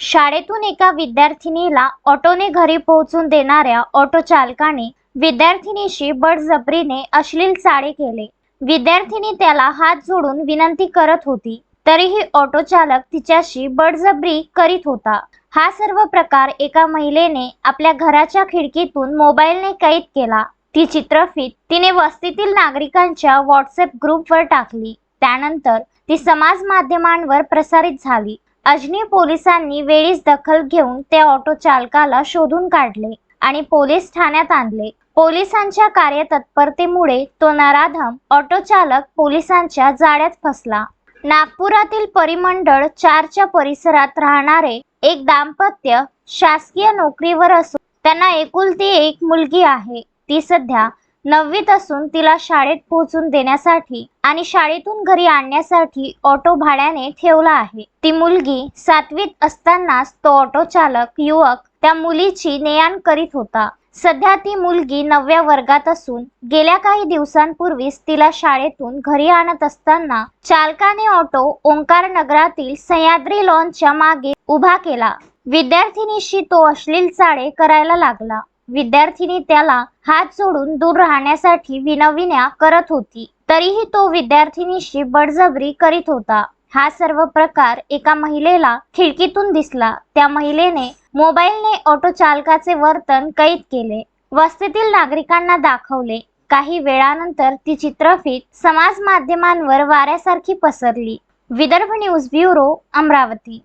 शाळेतून एका विद्यार्थिनीला ऑटोने घरी पोहोचून देणाऱ्या ऑटो चालकाने विद्यार्थिनीशी बडजबरीने अश्लील चाळे केले. विद्यार्थिनी त्याला हात जोडून विनंती करत होती तरीही ऑटो चालक तिच्याशी बडजबरी करीत होता. हा सर्व प्रकार एका महिलेने आपल्या घराच्या खिडकीतून मोबाईलने कैद केला. ती चित्रफित तिने वस्तीतील नागरिकांच्या व्हॉट्सअप ग्रुपवर टाकली. त्यानंतर ती समाज माध्यमांवर प्रसारित झाली. अजनी पोलिसांनी वेळीच दखल घेऊन त्या ऑटो चालकाला शोधून काढले आणि पोलीस ठाण्यात आणले. पोलिसांच्या कार्यतत्परतेमुळे तो नराधम ऑटो चालक पोलिसांच्या जाळ्यात फसला. नागपुरातील परिमंडळ चारच्या परिसरात राहणारे एक दाम्पत्य शासकीय नोकरीवर असून त्यांना एकुलती एक मुलगी आहे. ती सध्या नववीत असून तिला शाळेत पोहोचून देण्यासाठी आणि शाळेतून घरी आणण्यासाठी ऑटो भाड्याने ठेवला आहे. ती मुलगी सातवीत असतानाच तो ऑटो चालक युवक त्या मुलीची नेआण करीत होता. सध्या ती मुलगी नवव्या वर्गात असून गेल्या काही दिवसांपूर्वीच तिला शाळेतून घरी आणत असताना चालकाने ऑटो ओंकार नगरातील सह्याद्री लॉनच्या मागे उभा केला. विद्यार्थिनीशी तो अश्लील चाळे करायला लागला. विद्यार्थिनी त्याला हात जोडून दूर राहण्यासाठी विनविण्या करत होती. तरीही तो विद्यार्थिनीशी बळजबरी करीत होता. हा सर्व प्रकार एका महिलेला खिडकीतून दिसला. त्या महिलेने मोबाईलने ऑटो चालकाचे वर्तन कैद केले. वस्तीतील नागरिकांना दाखवले. काही वेळानंतर ती चित्रफित समाज माध्यमांवर वाऱ्यासारखी पसरली. Vidarbha news bureau Amravati.